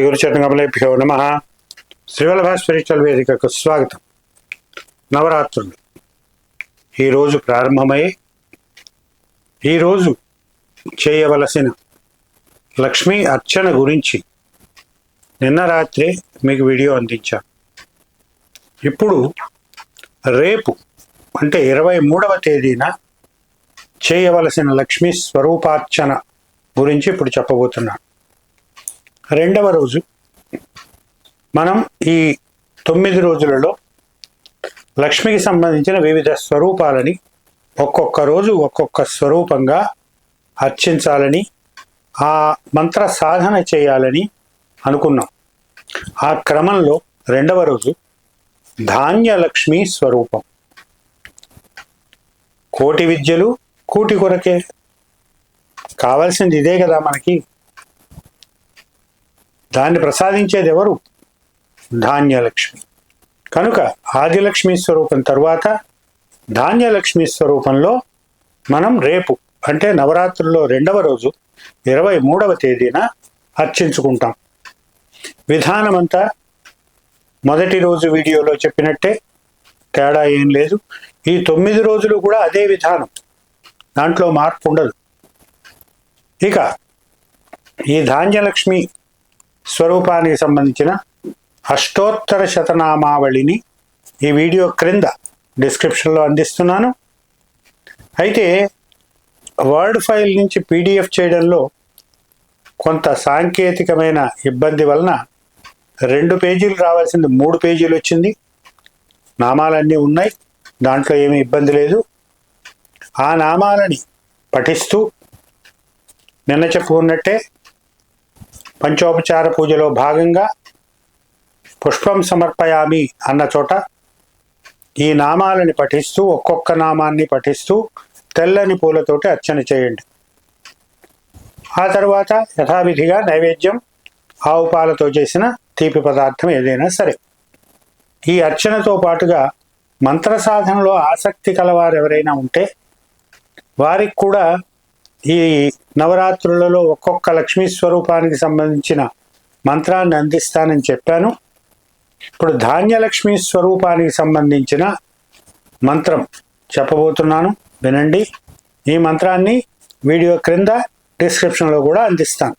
గురుచరణకమలేభ్యో నమ. శ్రీవల్లభ స్పిరిచువల్ వేదికకు స్వాగతం. నవరాత్రులు. ఈరోజు ప్రారంభమై ఈరోజు చేయవలసిన లక్ష్మీ అర్చన గురించి నిన్న రాత్రే మీకు వీడియో అందించాను ఇప్పుడు రేపు అంటే ఇరవై మూడవ తేదీన చేయవలసిన లక్ష్మీ స్వరూపార్చన గురించి ఇప్పుడు చెప్పబోతున్నాను. రెండవ రోజు మనం ఈ తొమ్మిది రోజులలో లక్ష్మికి సంబంధించిన వివిధ స్వరూపాలని ఒక్కొక్క రోజు ఒక్కొక్క స్వరూపంగా అర్చించాలని ఆ మంత్ర సాధన చేయాలని అనుకున్నాం. ఆ క్రమంలో రెండవ రోజు ధాన్యలక్ష్మి స్వరూపం. కోటి విద్యలు కూటి కొరకే. కావాల్సింది ఇదే కదా మనకి. దాన్ని ప్రసాదించేది ఎవరు? ధాన్యలక్ష్మి. కనుక ఆదిలక్ష్మి స్వరూపం తరువాత ధాన్యలక్ష్మి స్వరూపంలో మనం రేపు అంటే నవరాత్రుల్లో రెండవ రోజు ఇరవై మూడవ తేదీన అర్చించుకుంటాం. విధానమంతా మొదటి రోజు వీడియోలో చెప్పినట్టే తేడా ఏం లేదు. ఈ తొమ్మిది రోజులు కూడా అదే విధానం. దాంట్లో మార్పు ఉండదు. ఇక ఈ ధాన్యలక్ష్మి స్వరూపానికి సంబంధించిన అష్టోత్తర శతనామావళిని ఈ వీడియో క్రింద డిస్క్రిప్షన్లో అందిస్తున్నాను. అయితే వర్డ్ ఫైల్ నుంచి పీడిఎఫ్ చేయడంలో కొంత సాంకేతికమైన ఇబ్బంది వలన రెండు పేజీలు రావాల్సింది మూడు పేజీలు వచ్చింది. నామాలన్నీ ఉన్నాయి. దాంట్లో ఏమీ ఇబ్బంది లేదు. ఆ నామాలని పఠిస్తూ నిన్న చెప్పుకున్నట్టే పంచోపచార పూజలో భాగంగా పుష్పం సమర్పయామి అన్న చోట ఈ నామాలని పఠిస్తూ ఒక్కొక్క నామాన్ని పఠిస్తూ తెల్లని పూలతోటి అర్చన చేయండి. ఆ తర్వాత యథావిధిగా నైవేద్యం ఆవు పాలతో చేసిన తీపి పదార్థం ఏదైనా సరే. ఈ అర్చనతో పాటుగా మంత్ర సాధనలో ఆసక్తి కలవారు ఎవరైనా ఉంటే వారికి కూడా ఈ నవరాత్రులలో ఒక్కొక్క లక్ష్మీ స్వరూపానికి సంబంధించిన మంత్రాన్ని అందిస్తానని చెప్పాను. ఇప్పుడు ధాన్యలక్ష్మి స్వరూపానికి సంబంధించిన మంత్రం చెప్పబోతున్నాను. వినండి. ఈ మంత్రాన్ని వీడియో క్రింద డిస్క్రిప్షన్లో కూడా అందిస్తాను.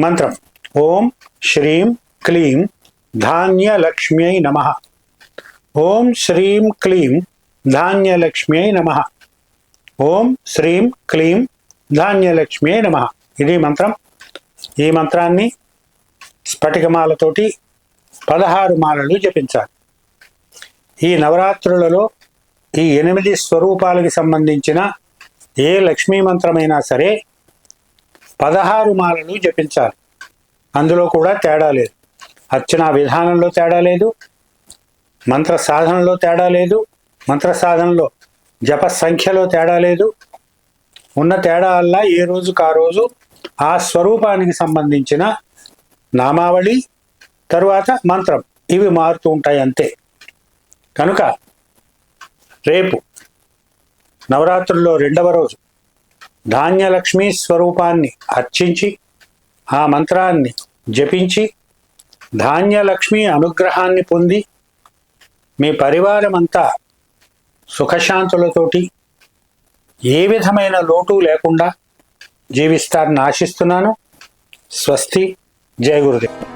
మంత్రం. ఓం శ్రీం క్లీం ధాన్యలక్ష్మ్యై నమ. ఓం శ్రీం క్లీం ధాన్యలక్ష్మ్యై నమ. ఓం శ్రీం క్లీం ధాన్యలక్ష్మి నమ. ఇది మంత్రం. ఈ మంత్రాన్ని స్ఫటికమాలతోటి పదహారు మాలలు జపించాలి. ఈ నవరాత్రులలో ఈ ఎనిమిది స్వరూపాలకి సంబంధించిన ఏ లక్ష్మీ మంత్రమైనా సరే పదహారు మాలలు జపించాలి. అందులో కూడా తేడా లేదు. అర్చన విధానంలో తేడా లేదు. మంత్ర సాధనలో తేడా లేదు. మంత్ర సాధనలో జప సంఖ్యలో తేడా లేదు. ఉన్న తేడా వల్ల ఏ రోజుకు ఆ రోజు ఆ స్వరూపానికి సంబంధించిన నామావళి తరువాత మంత్రం ఇవి మారుతూ ఉంటాయి అంతే. కనుక రేపు నవరాత్రుల్లో రెండవ రోజు ధాన్యలక్ష్మి స్వరూపాన్ని అర్చించి ఆ మంత్రాన్ని జపించి ధాన్యలక్ష్మి అనుగ్రహాన్ని పొంది మీ పరివారం అంతా సుఖశాంతులతోటి ఏ విధమైన లోటు లేకుండా జీవిస్తారని ఆశిస్తున్నాను. స్వస్తి. జయ గురుదేవ్.